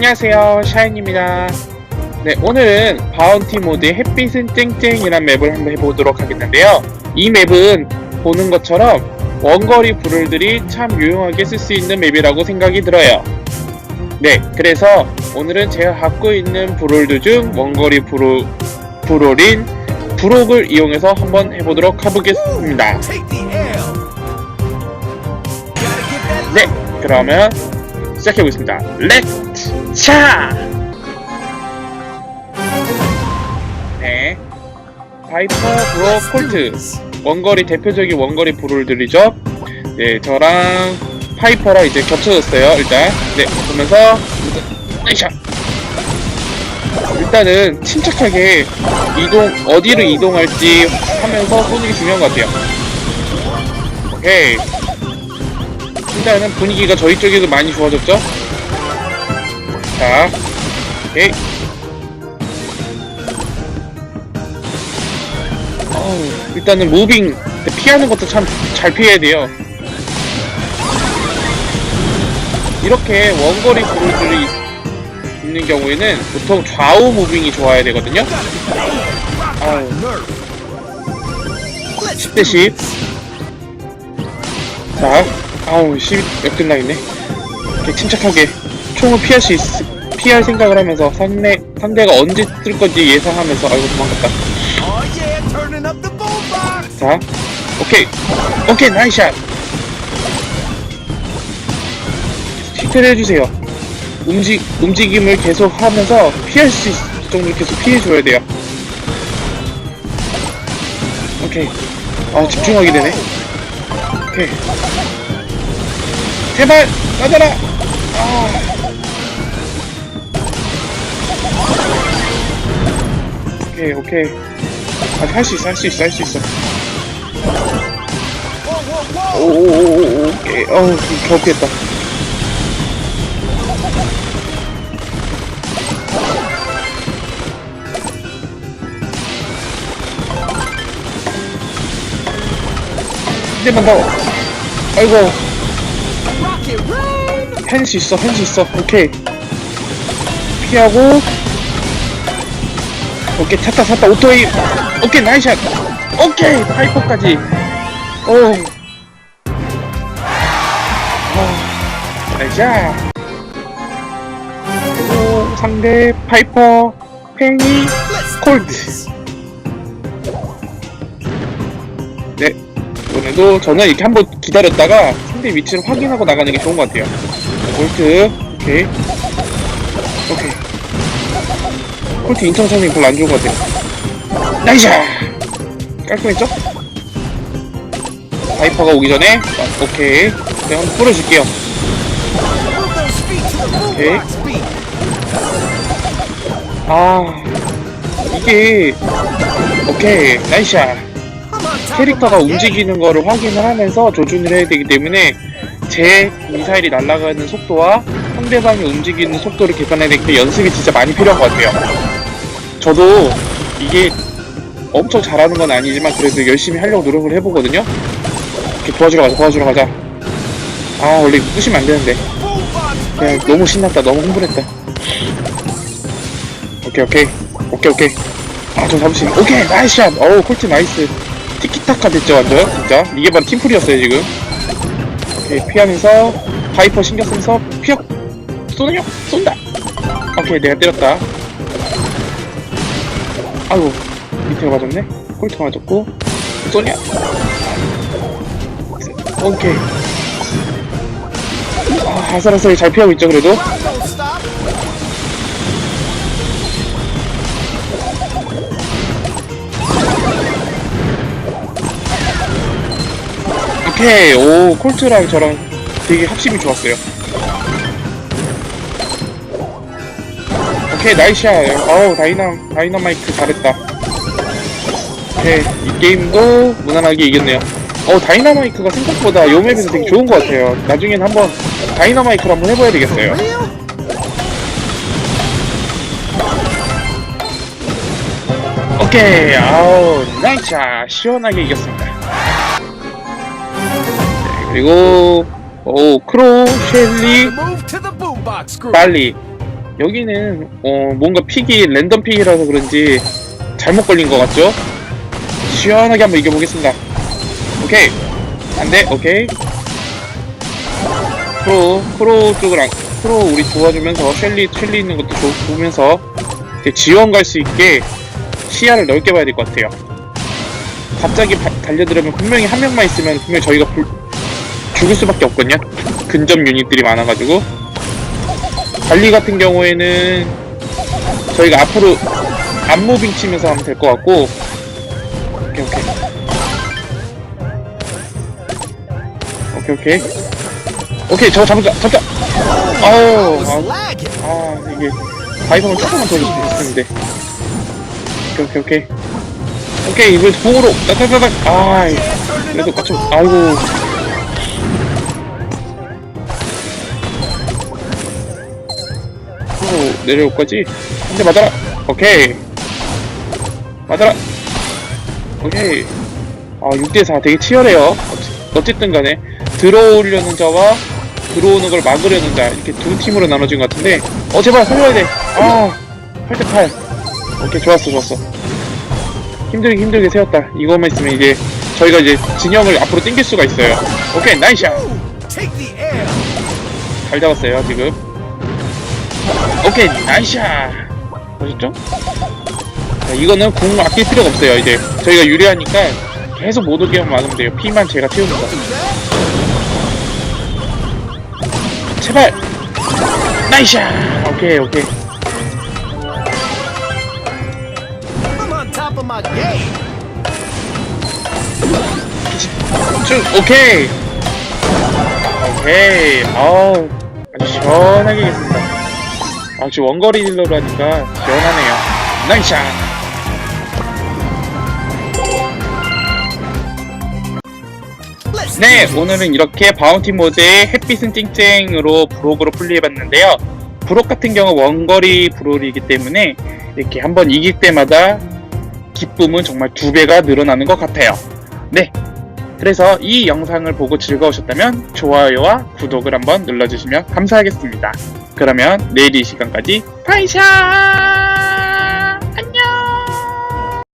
안녕하세요. 샤인입니다. 네 오늘은 바운티 모드의 햇빛은 쨍쨍이란 맵을 한번 해보도록 하겠는데요. 이 맵은 보는 것처럼 원거리 브롤들이 참 유용하게 쓸 수 있는 맵이라고 생각이 들어요. 네 그래서 오늘은 제가 갖고 있는 브롤들 중 원거리 브롤, 브롤인 브록을 이용해서 한번 해보도록 해보겠습니다. 네 그러면 시작해보겠습니다. 렛츠 차! 네. 바이퍼 브로 콜트. 원거리 대표적인 원거리 브롤들이죠? 네 저랑 파이퍼랑 이제 겹쳐졌어요 일단. 네 보면서 나이샷 일단은 침착하게 이동 어디로 이동할지 하면서 쏘는 게 중요한 것 같아요. 오케이 일단은 분위기가 저희 쪽에도 많이 좋아졌죠? 자, 오케이. 어우, 일단은 무빙 피하는 것도 참 잘 피해야 돼요. 이렇게 원거리 브루들이 있는 경우에는 보통 좌우 무빙이 좋아야 되거든요. 아우, nerve. 10대 10. 자, 아우, 10, 역끝나 있네. 이렇게 침착하게 총을 피할 수 있, 피할 생각을 하면서 상대, 상대가 언제 쓸 건지 예상하면서, 아이고, 도망갔다. 자, 오케이. 오케이, 나이샷. 히트를 해주세요. 움직, 움직임을 계속 하면서 피할 수 있을 정도로 계속 피해줘야 돼요. 오케이. 아, 집중하게 되네. 오케이. 제발, 맞아라! 아. 오케이, 오케이. 아, 할수 있어, 할 수 있어, 할 수 있어. 오오오오 오케이 어우 겨우 피했다 이제만 더 아이고 수 있어 할수 있어. 오케이. 피하고. 오케이 찼다 찼다. 오토이 오케이 나이샷. 오케이 파이퍼까지. 오. 어, 나이샷. 그리고 상대 파이퍼 팽이 this. 네. 이번에도 저는 이렇게 한번 기다렸다가 상대 위치를 확인하고 나가는 게 좋은 것 같아요 볼트. 오케이. 오케이. 콜트 인턴 타이밍 별로 안 좋은 것 같아요. 나이샤 깔끔했죠? 바이퍼가 오기 전에? 아, 오케이. 내가 한번 뿌려줄게요. beat. 아 이게 오케이. top 캐릭터가. 움직이는 거를 확인을 하면서 조준을 해야 되기 때문에 제 미사일이 날아가는 속도와 상대방이 움직이는 속도를 때문에 연습이 진짜 많이 필요한 것 같아요. 저도 이게 엄청 잘하는 건 아니지만 그래도 열심히 하려고 노력을 해보거든요. 이렇게 도와주러 가자, 도와주러 가자. 아, 원래 부시면 안 되는데. 그냥. 너무 신났다, 너무 흥분했다. 오케이, 오케이. 오케이, 오케이. 아, 저 잡으시네. 오케이, 나이스 샷. 어우, 콜트 나이스. 티키타카 됐죠, 완전. 진짜. 이게 바로 팀플이었어요, 지금. 오케이, 피하면서, 파이퍼 신경 쓰면서, 피어! 쏘는요? 쏜다! 오케이, 내가 때렸다. 아이고, 밑에가 맞았네? 콜트가 맞았고, 쏘냐? 오케이. 아, 아슬아슬하게 잘 피하고 있죠, 그래도? 오케이. 오 콜트랑 저랑 되게 합심이 좋았어요. 오케이 나이스샷 어우 다이나 다이너마이크 잘했다. 오케이 이 게임도 무난하게 이겼네요. 어 다이너마이크가 생각보다 요 맵에서 되게 좋은 것 같아요. 나중엔 한번 다이너마이크를 한번 해봐야 되겠어요? 오케이. 아우 나이스샷 시원하게 이겼습니다 네, 그리고 오 크로 셸리. 빨리 여기는 어, 뭔가 픽이 랜덤 픽이라서 그런지 잘못 걸린 것 같죠? 시원하게 한번 이겨보겠습니다. 오케이. 안 돼, 오케이. 프로, 프로 쪽을 안, 프로 우리 도와주면서 셸리, 셸리 있는 것도 조, 보면서 지원 갈 수 있게 시야를 넓게 봐야 될 것 같아요. 갑자기 바- 달려들으면 분명히 한 명만 있으면 분명히 저희가 불, 죽을 수밖에 없거든요. 근접 유닛들이 많아가지고. 달리 같은 경우에는 저희가 앞으로 앞무빙 치면서 하면 될 것 같고. 오케이, 오케이. 오케이, 오케이. 오케이, 저거 잡자, 잡자! 아우, 아. 아, 이게, 바이성을 조금만 더 해줬는데. 오케이, 오케이, 오케이. 오케이, 이걸 공으로, 따다다닥, 아 그래도 꽉 좀, 아이고. 프로 내려올 거지? 한 대 맞아라! 오케이. 맞아라! 오케이. 아, 6대4 되게 치열해요. 어쨌든 간에, 들어오려는 자와 들어오는 걸 막으려는 자, 이렇게 두 팀으로 나눠진 것 같은데, 어, 제발 살려야 돼! 아, 8대8. 오케이, 좋았어, 좋았어. 힘들게 힘들게 세웠다. 이거만 있으면 이제, 저희가 이제 진영을 앞으로 당길 수가 있어요. 오케이, 나이샷! 잘 잡았어요, 지금. 오케이, 나이샷! 보셨죠? 자, 이거는 궁 아낄 필요가 없어요, 이제. 저희가 유리하니까 계속 못 오게만 막으면 돼요. 피만 제가 거. 제발! 나이샷! 오케이, 오케이. My game. 쭉, 오케이! 오케이. 아우, 아주 시원하게 겠습니다. 아, 지금 원거리 딜러로 하니까 시원하네요. 나이샷! 네. 오늘은 이렇게 바운티 모드의 햇빛은 쨍쨍으로 브록으로 플레이해봤는데요. 브록 같은 경우 원거리 브롤이기 때문에 이렇게 한번 이길 때마다 기쁨은 정말 두 배가 늘어나는 것 같아요. 네. 그래서 이 영상을 보고 즐거우셨다면 좋아요와 구독을 한번 눌러주시면 감사하겠습니다. 그러면 내일 이 시간까지 파이샤!